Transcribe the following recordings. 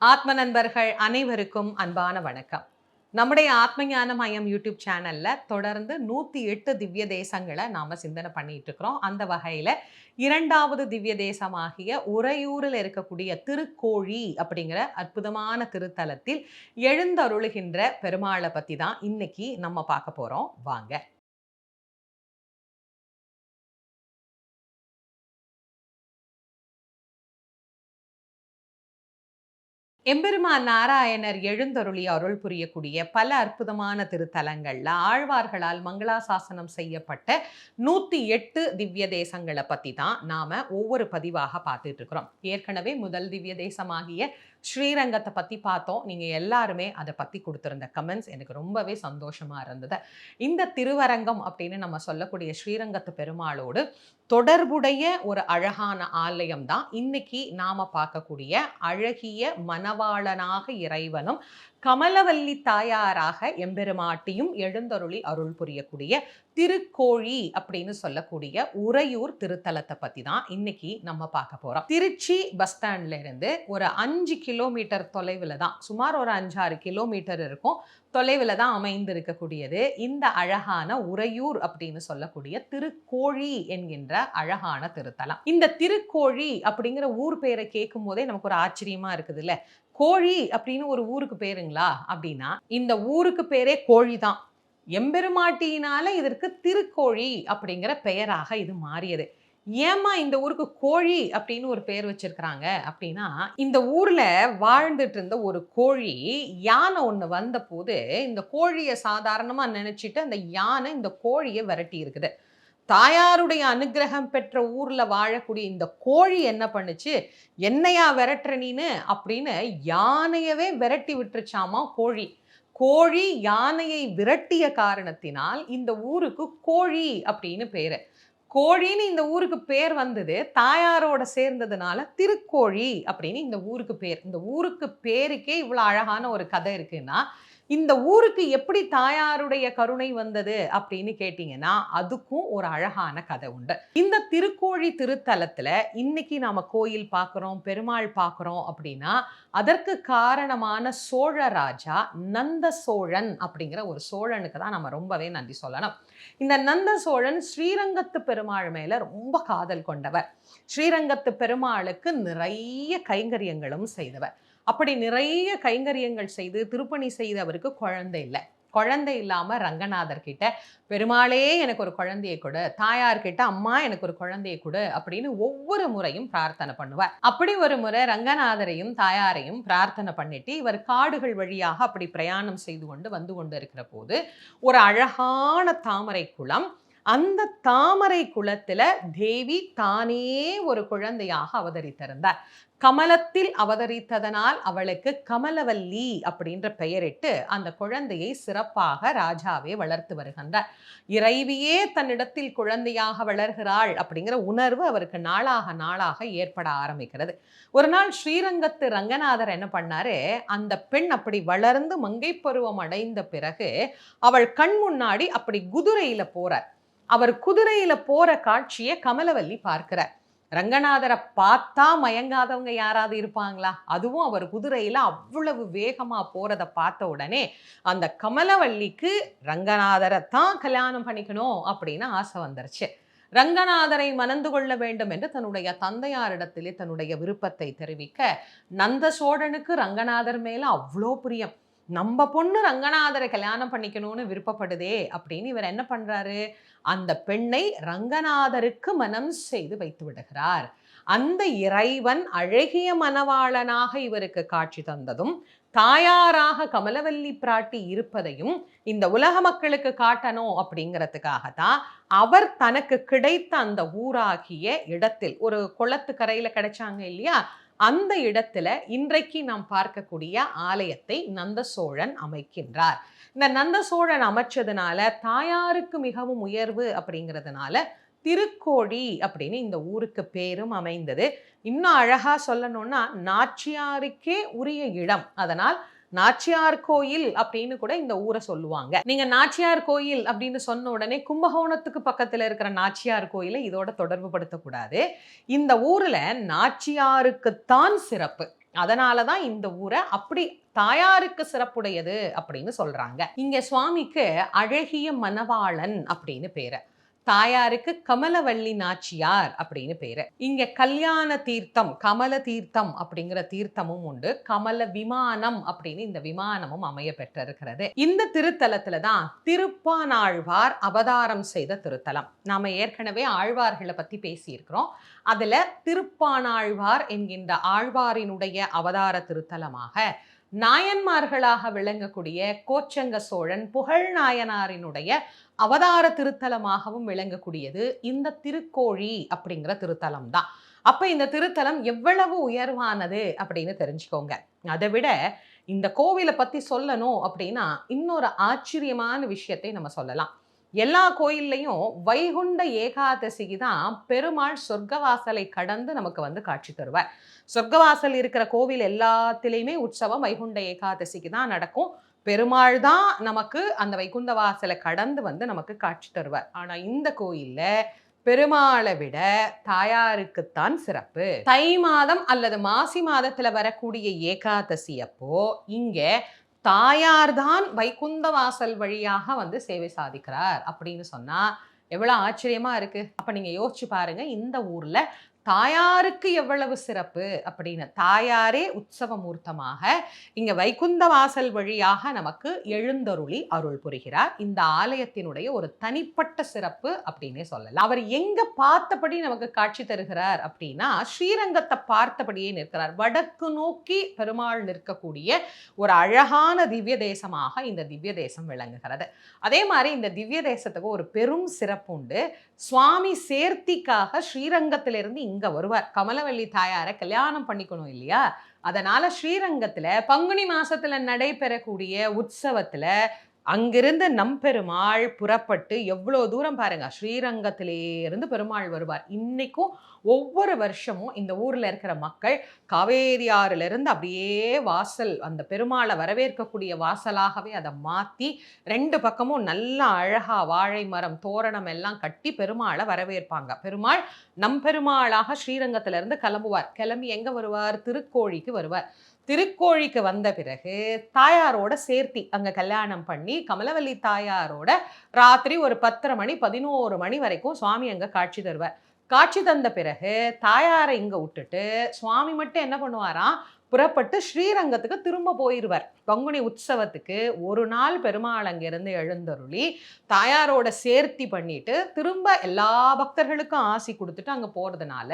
ஆத்ம நண்பர்கள் அனைவருக்கும் அன்பான வணக்கம். நம்முடைய ஆத்ம ஞான மயம் யூடியூப் சேனல்ல தொடர்ந்து நூத்தி எட்டு திவ்ய தேசங்களை நாம சிந்தனை பண்ணிட்டு இருக்கிறோம். அந்த வகையில இரண்டாவது திவ்ய தேசமாகிய உறையூரில் இருக்கக்கூடிய திருக்கோழி அப்படிங்கிற அற்புதமான திருத்தலத்தில் எழுந்தருளுகின்ற பெருமாளை பத்தி தான் இன்னைக்கு நம்ம பார்க்க போறோம். வாங்க. எம்பெருமான் நாராயணர் எழுந்தருளி அருள் புரியக்கூடிய பல அற்புதமான திருத்தலங்கள்ல ஆழ்வார்களால் மங்களாசாசனம் செய்யப்பட்ட நூத்தி எட்டு திவ்ய தேசங்களை பத்தி தான் நாம ஒவ்வொரு பதிவாக பார்த்துட்டு இருக்கிறோம். ஏற்கனவே முதல் திவ்ய தேசமாகிய ஸ்ரீரங்கத்தை பத்தி பார்த்தோம். நீங்க எல்லாருமே அதை பத்தி கொடுத்துருந்த கமெண்ட்ஸ் எனக்கு ரொம்பவே சந்தோஷமா இருந்தது. இந்த திருவரங்கம் அப்படின்னு நம்ம சொல்லக்கூடிய ஸ்ரீரங்கத்து பெருமாளோடு தொடர்புடைய ஒரு அழகான ஆலயம் தான். இன்னைக்கு நாம பார்க்கக்கூடிய அழகிய மணவாளனாக இறைவனும் கமலவல்லி தாயாராக எம்பெருமாட்டியும் எழுந்தருளி அருள் புரியக்கூடிய திருக்கோழி அப்படின்னு சொல்லக்கூடிய உறையூர் திருத்தலத்தை பத்தி தான் இன்னைக்கு நம்ம பார்க்க போறோம். திருச்சி பஸ் ஸ்டாண்ட்ல இருந்து ஒரு அஞ்சு கிலோமீட்டர் தொலைவில் தான் சுமார் ஒரு அஞ்சாறு கிலோமீட்டர் இருக்கும் தொலைவில் தான் அமைந்திருக்கக்கூடியது இந்த அழகான உறையூர் அப்படின்னு சொல்லக்கூடிய திருக்கோழி என்கின்ற அழகான திருத்தலம். இந்த திருக்கோழி அப்படிங்கிற ஊர் பேரை கேட்கும் போதே நமக்கு ஒரு ஆச்சரியமா இருக்குதுல்ல? கோழி அப்படின்னு ஒரு ஊருக்கு பேருங்களா? அப்படின்னா இந்த ஊருக்கு பேரே கோழி தான். எம்பெருமாட்டியினால இதற்கு திருக்கோழி அப்படிங்கிற பெயராக இது மாறியது. ஏமா இந்த ஊருக்கு கோழி அப்படின்னு ஒரு பெயர் வச்சிருக்கிறாங்க அப்படின்னா இந்த ஊர்ல வாழ்ந்துட்டு இருந்த ஒரு கோழி யானை ஒன்று வந்த போது இந்த கோழியை சாதாரணமா நினைச்சிட்டு அந்த யானை இந்த கோழியை விரட்டி இருக்குது. தாயாருடைய அனுகிரகம் பெற்ற ஊர்ல வாழக்கூடிய இந்த கோழி என்ன பண்ணுச்சு? என்னையா விரட்டுற நீனு? அப்படின்னு யானையவே விரட்டி விட்டுருச்சாமா கோழி. கோழி யானையை விரட்டிய காரணத்தினால் இந்த ஊருக்கு கோழி அப்படின்னு பேரு. கோழின்னு இந்த ஊருக்கு பேர் வந்தது தாயாரோட சேர்ந்ததுனால திருக்கோழி அப்படின்னு இந்த ஊருக்கு பேர். இந்த ஊருக்கு பேருக்கே இவ்வளோ அழகான ஒரு கதை இருக்குன்னா இந்த ஊருக்கு எப்படி தாயாருடைய கருணை வந்தது அப்படின்னு கேட்டிங்கன்னா அதுக்கும் ஒரு அழகான கதை உண்டு. இந்த திருக்கோழி திருத்தலத்தில் இன்னைக்கு நாம கோயில் பார்க்குறோம் பெருமாள் பார்க்குறோம் அப்படின்னா அதற்கு காரணமான சோழ ராஜா நந்த சோழன் அப்படிங்கிற ஒரு சோழனுக்கு தான் நம்ம ரொம்பவே நன்றி சொல்லணும். இந்த நந்த சோழன் ஸ்ரீரங்கத்து பெருமாள் மேல ரொம்ப காதல் கொண்டவர். ஸ்ரீரங்கத்து பெருமாளுக்கு நிறைய கைங்கரியங்களும் செய்தவர். அப்படி நிறைய கைங்கரியங்கள் செய்து திருப்பணி செய்து அவருக்கு குழந்தை இல்லை. குழந்தை இல்லாமல் ரங்கநாதர் கிட்ட பெருமாளே எனக்கு ஒரு குழந்தையை கொடு. தாயார் கிட்ட அம்மா எனக்கு ஒரு குழந்தையை கொடு அப்படின்னு ஒவ்வொரு முறையும் பிரார்த்தனை பண்ணுவார். அப்படி ஒரு முறை ரங்கநாதரையும் தாயாரையும் பிரார்த்தனை பண்ணிட்டு இவர் காடுகள் வழியாக அப்படி பிரயாணம் செய்து கொண்டு வந்து கொண்டு இருக்கிற போது ஒரு அழகான தாமரை குளம் அந்த தாமரை குளத்துல தேவி தானே ஒரு குழந்தையாக அவதரித்திருந்தார். கமலத்தில் அவதரித்ததனால் அவளுக்கு கமலவல்லி அப்படின்ற பெயரிட்டு அந்த குழந்தையை சிறப்பாக ராஜாவே வளர்த்து வருகின்றார். இறைவியே தன்னிடத்தில் குழந்தையாக வளர்கிறாள் அப்படிங்கிற உணர்வு அவருக்கு நாளாக நாளாக ஏற்பட ஆரம்பிக்கிறது. ஒரு நாள் ஸ்ரீரங்கத்து ரங்கநாதர் என்ன பண்ணாரு? அந்த பெண் அப்படி வளர்ந்து மங்கை பருவம் அடைந்த பிறகு அவள் கண் முன்னாடி அப்படி குதிரையில போறார். அவர் குதிரையில போற காட்சியை கமலவல்லி பார்க்கிறார். ரங்கநாதரை பார்த்தா மயங்காதவங்க யாராவது இருப்பாங்களா? அதுவும் அவர் குதிரையில அவ்வளவு வேகமா போறத பார்த்த உடனே அந்த கமலவள்ளிக்கு ரங்கநாதரை தான் கல்யாணம் பண்ணிக்கணும் அப்படின்னு ஆசை வந்துருச்சு. ரங்கநாதரை மணந்து கொள்ள வேண்டும் என்று தன்னுடைய தந்தையாரிடத்திலே தன்னுடைய விருப்பத்தை தெரிவிக்க நந்த சோழனுக்கு ரங்கநாதர் மேல அவ்வளோ பிரியம். நம்ம பொண்ணு ரங்கநாதரை கல்யாணம் பண்ணிக்கணும்னு விருப்பப்படுதே அப்படின்னு இவர் என்ன பண்றாரு? அந்த பெண்ணை ரங்கநாதருக்கு மனம் செய்து வைத்து விடுகிறார். அந்த இறைவன் அழகிய மணவாளனாக இவருக்கு காட்சி தந்ததும் தாயாராக கமலவல்லி பிராட்டி இருப்பதையும் இந்த உலக மக்களுக்கு காட்டணும் அப்படிங்கிறதுக்காகத்தான் அவர் தனக்கு கிடைத்த அந்த ஊராகிய இடத்தில் ஒரு குளத்து கரையில் கிடைச்சாங்க இல்லையா? அந்த இடத்துல இன்றைக்கு நாம் பார்க்கக்கூடிய ஆலயத்தை நந்த சோழன் அமைக்கின்றார். இந்த நந்த சோழன் அமைச்சதுனால தாயாருக்கு மிகவும் உயர்வு அப்படிங்கிறதுனால திருக்கோழி அப்படின்னு இந்த ஊருக்கு பேரும் அமைந்தது. இன்னும் அழகா சொல்லணும்னா நாச்சியாருக்கே உரிய இடம். அதனால் நாச்சியார் கோயில் அப்படின்னு கூட இந்த ஊரை சொல்லுவாங்க. நீங்க நாச்சியார் கோயில் அப்படின்னு சொன்ன உடனே கும்பகோணத்துக்கு பக்கத்துல இருக்கிற நாச்சியார் கோயிலை இதோட தொடர்பு படுத்தக்கூடாது. இந்த ஊர்ல நாச்சியாருக்குத்தான் சிறப்பு. அதனால தான் இந்த ஊரை அப்படி தாயாருக்கு சிறப்புடையது அப்படின்னு சொல்றாங்க. இங்க சுவாமிக்கு அழகிய மணவாளன் அப்படின்னு பேரு. தாயாருக்கு கமலவள்ளி நாச்சியார் அப்படின்னு பேரு. இங்க கல்யாண தீர்த்தம் கமல தீர்த்தம் அப்படிங்கிற தீர்த்தமும் உண்டு. கமல விமானம் அப்படின்னு இந்த விமானமும் அமைய பெற்றிருக்கிறது. இந்த திருத்தலத்துல தான் திருப்பானாழ்வார் அவதாரம் செய்த திருத்தலம். நாம ஏற்கனவே ஆழ்வார்களை பத்தி பேசியிருக்கிறோம். அதுல திருப்பானாழ்வார் என்கின்ற ஆழ்வாரினுடைய அவதார திருத்தலமாக நாயன்மார்களாக விளங்கக்கூடிய கோச்சங்க சோழன் புகழ் நாயனாரினுடைய அவதார திருத்தலமாகவும் விளங்கக்கூடியது இந்த திருக்கோழி அப்படிங்கிற திருத்தலம் தான் அப்ப இந்த திருத்தலம் எவ்வளவு உயர்வானது அப்படின்னு தெரிஞ்சுக்கோங்க. அதை விட இந்த கோவிலை பத்தி சொல்லணும் அப்படின்னா இன்னொரு ஆச்சரியமான விஷயத்தை நம்ம சொல்லலாம். எல்லா கோயில்லையும் வைகுண்ட ஏகாதசிக்கு தான் பெருமாள் சொர்க்கவாசலை கடந்து நமக்கு வந்து காட்சி தருவார். சொர்க்கவாசல் இருக்கிற கோவில் எல்லாத்திலையுமே உற்சவம் வைகுண்ட ஏகாதசிக்கு தான் நடக்கும். பெருமாள் தான் நமக்கு அந்த வைகுந்த வாசலை கடந்து வந்து நமக்கு காட்சி தருவார். ஆனால் இந்த கோயில்ல பெருமாளை விட தாயாருக்குத்தான் சிறப்பு. தை மாதம் அல்லது மாசி மாதத்துல வரக்கூடிய ஏகாதசி அப்போ இங்க தாயார் தான் வைகுந்த வாசல் வழியாக வந்து சேவை சாதிக்கிறார் அப்படின்னு சொன்னா எவ்வளவு ஆச்சரியமா இருக்கு. அப்ப நீங்க யோசிச்சு பாருங்க இந்த ஊர்ல தாயாருக்கு எவ்வளவு சிறப்பு அப்படின்னு தாயாரே உற்சவ மூர்த்தமாக இங்க வைகுந்த வாசல் வழியாக நமக்கு எழுந்தருளி அருள் புரிகிறார். இந்த ஆலயத்தினுடைய ஒரு தனிப்பட்ட சிறப்பு அப்படின்னே சொல்லலாம். அவர் எங்க பார்த்தபடி நமக்கு காட்சி தருகிறார் அப்படின்னா ஸ்ரீரங்கத்தை பார்த்தபடியே நிற்கிறார். வடக்கு நோக்கி பெருமாள் நிற்கக்கூடிய ஒரு அழகான திவ்ய தேசமாக இந்த திவ்ய தேசம் விளங்குகிறது. அதே மாதிரி இந்த திவ்ய தேசத்துக்கு ஒரு பெரும் சிறப்பு உண்டு. சுவாமி சேர்த்திக்காக ஸ்ரீரங்கத்திலிருந்து இங்க இங்கே வருவார். கமலவள்ளி தாயாரை கல்யாணம் பண்ணிக்கணும் இல்லையா? அதனால் ஸ்ரீரங்கத்தில் பங்குனி மாதத்தில் நடைபெறக்கூடிய உற்சவத்தில் அங்கிருந்து நம்பெருமாள் புறப்பட்டு எவ்வளோ தூரம் பாருங்க ஸ்ரீரங்கத்திலே இருந்து பெருமாள் வருவார். இன்னைக்கும் ஒவ்வொரு வருஷமும் இந்த ஊரில் இருக்கிற மக்கள் காவேரி ஆறுலேருந்து அப்படியே வாசல் அந்த பெருமாளை வரவேற்கக்கூடிய வாசலாகவே அதை மாற்றி ரெண்டு பக்கமும் நல்ல அழகா வாழை மரம் தோரணம் எல்லாம் கட்டி பெருமாளை வரவேற்பாங்க. பெருமாள் நம்பெருமாளாக ஸ்ரீரங்கத்துல இருந்து கிளம்புவார். கிளம்பி எங்கே வருவார்? திருக்கோழிக்கு வருவார். திருக்கோழிக்கு வந்த பிறகு தாயாரோட சேர்த்தி அங்க கல்யாணம் பண்ணி கமலவல்லி தாயாரோட ராத்திரி ஒரு பத்தரை மணி பதினோரு மணி வரைக்கும் சுவாமி அங்க காட்சி தருவார். காட்சி தந்த பிறகு தாயாரை இங்க விட்டுட்டு சுவாமி மட்டும் என்ன பண்ணுவாராம்? புறப்பட்டு ஸ்ரீரங்கத்துக்கு திரும்ப போயிடுவார் பங்குனி உற்சவத்துக்கு ஒரு நாள் பெருமாள் அங்கிருந்து எழுந்தருளி தாயாரோட சேர்த்தி பண்ணிட்டு திரும்ப எல்லா பக்தர்களுக்கும் ஆசி கொடுத்துட்டு அங்கே போகிறதுனால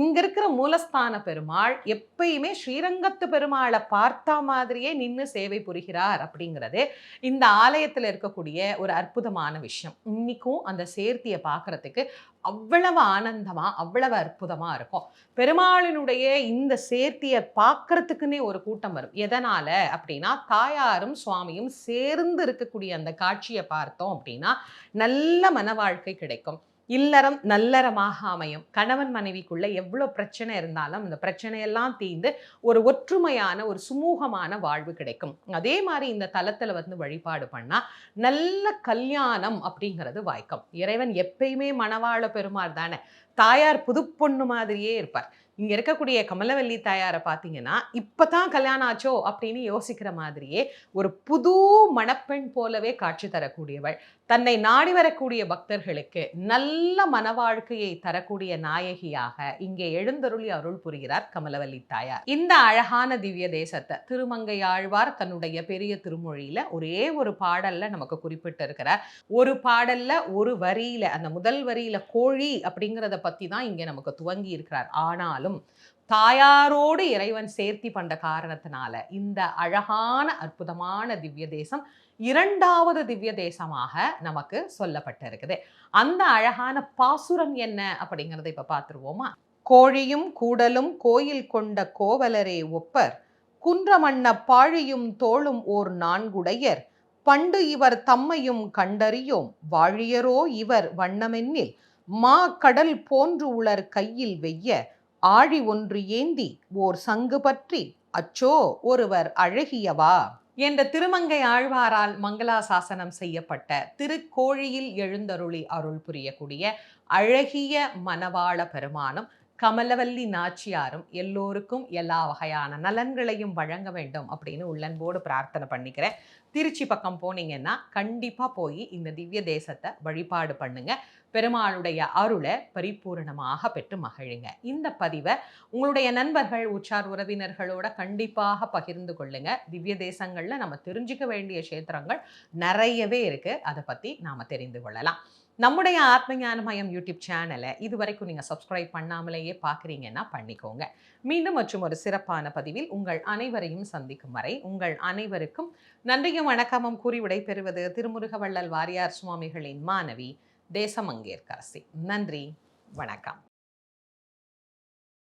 இங்கே இருக்கிற மூலஸ்தான பெருமாள் எப்பயுமே ஸ்ரீரங்கத்து பெருமாளை பார்த்தா மாதிரியே நின்று சேவை புரிகிறார் அப்படிங்கிறது இந்த ஆலயத்தில் இருக்கக்கூடிய ஒரு அற்புதமான விஷயம். இன்னைக்கும் அந்த சேர்த்தியை பார்க்குறதுக்கு அவ்வளவு ஆனந்தமாக அவ்வளவு அற்புதமாக இருக்கும். பெருமாளினுடைய இந்த சேர்த்தியை பார்க்க பார்க்கறதுக்குன்னே ஒரு கூட்டம் வரும். எதனால அப்படின்னா தாயாரும் சுவாமியும் சேர்ந்து இருக்கக்கூடிய அந்த காட்சியை பார்த்தோம் அப்படின்னா நல்ல மன வாழ்க்கை கிடைக்கும். இல்லறம் நல்லறமாக அமையும். கணவன் மனைவிக்குள்ள எவ்வளோ பிரச்சனை இருந்தாலும் அந்த பிரச்சனையெல்லாம் தீர்ந்து ஒரு ஒற்றுமையான ஒரு சுமூகமான வாழ்வு கிடைக்கும். அதே மாதிரி இந்த தலத்துல வந்து வழிபாடு பண்ணா நல்ல கல்யாணம் அப்படிங்கிறது வாய்க்கும். இறைவன் எப்பயுமே மணவாழ பெருமாள் தானே. தாயார் புதுப்பொண்ணு மாதிரியே இருப்பார். இங்க இருக்கக்கூடிய கமலவல்லி தாயாரை பார்த்தீங்கன்னா இப்பதான் கல்யாணம் ஆச்சோ அப்படின்னு யோசிக்கிற மாதிரியே ஒரு புது மணப்பெண் போலவே காட்சி தரக்கூடியவள். தன்னை நாடி வரக்கூடிய பக்தர்களுக்கு நல்ல மனவாழ்க்கையை தரக்கூடிய நாயகியாக இங்கே எழுந்தருளி அருள் புரிகிறார் கமலவல்லி தாயார். இந்த அழகான திவ்ய தேசத்தை திருமங்கை ஆழ்வார் தன்னுடைய பெரிய திருமொழியில ஒரே ஒரு பாடல்ல நமக்கு குறிப்பிட்டு இருக்கிறார் ஒரு பாடல்ல ஒரு வரியில அந்த முதல் வரியில கோழி அப்படிங்கிறத பத்தி தான் இங்க நமக்கு துவங்கி இருக்கிறார். ஆனாலும் தாயாரோடு இறைவன் சேர்த்தி பண்ற காரணத்தினால இந்த அழகான அற்புதமான திவ்ய தேசம் இரண்டாவது திவ்ய தேசமாக நமக்கு சொல்லப்பட்டிருக்குது. அந்த அழகான பாசுரம் என்ன அப்படிங்கிறத இப்ப பார்த்துருவோமா? கோழியும் கூடலும் கோயில் கொண்ட கோவலரே ஒப்பர். குன்றமண்ண பாழியும் தோளும் ஓர் நான்குடையர். பண்டு இவர் தம்மையும் கண்டறியோம். வாழியரோ இவர் வண்ணமென்னில். மா கடல் போன்று உளர் கையில் வெய்ய. ஆழி ஒன்று ஏந்தி. ஓர் சங்கு பற்றி. அச்சோ ஒருவர் அழகியவா? என்ற திருமங்கை ஆழ்வாரால் மங்களாசாசனம் செய்யப்பட்ட திருக்கோழியில் எழுந்தருளி அருள் புரியக்கூடிய அழகிய மணவாள பெருமானும் கமலவல்லி நாச்சியாரும் எல்லோருக்கும் எல்லா வகையான நலன்களையும் வழங்க வேண்டும் அப்படின்னு உள்ளன்போடு பிரார்த்தனை பண்ணிக்கிறேன். திருச்சி பக்கம் போனீங்கன்னா கண்டிப்பாக போய் இந்த திவ்ய தேசத்தை வழிபாடு பண்ணுங்க. பெருமாளுடைய அருளை பரிபூரணமாக பெற்று மகிழுங்க. இந்த பதிவை உங்களுடைய நண்பர்கள் உற்றார் உறவினர்களோட கண்டிப்பாக பகிர்ந்து கொள்ளுங்க. திவ்ய தேசங்களில் நம்ம தெரிஞ்சுக்க வேண்டிய கஷேத்திரங்கள் நிறையவே இருக்கு. அதை பற்றி நாம் தெரிந்து கொள்ளலாம். நம்முடைய ஆத்மஞானமயம் யூடியூப் சேனலை இது வரைக்கும் நீங்கள் சப்ஸ்கிரைப் பண்ணாமலேயே பார்க்குறீங்கன்னா பண்ணிக்கோங்க. மீண்டும் மற்றும் ஒரு சிறப்பான பதிவில் உங்கள் அனைவரையும் சந்திக்கும் வரை உங்கள் அனைவருக்கும் நன்றியும் வணக்கமும் கூறி விடைபெறுவது திருமுருகவள்ளல் வாரியார் சுவாமிகளின் மாணவி தேசமங்கேற்கரசி. நன்றி வணக்கம்.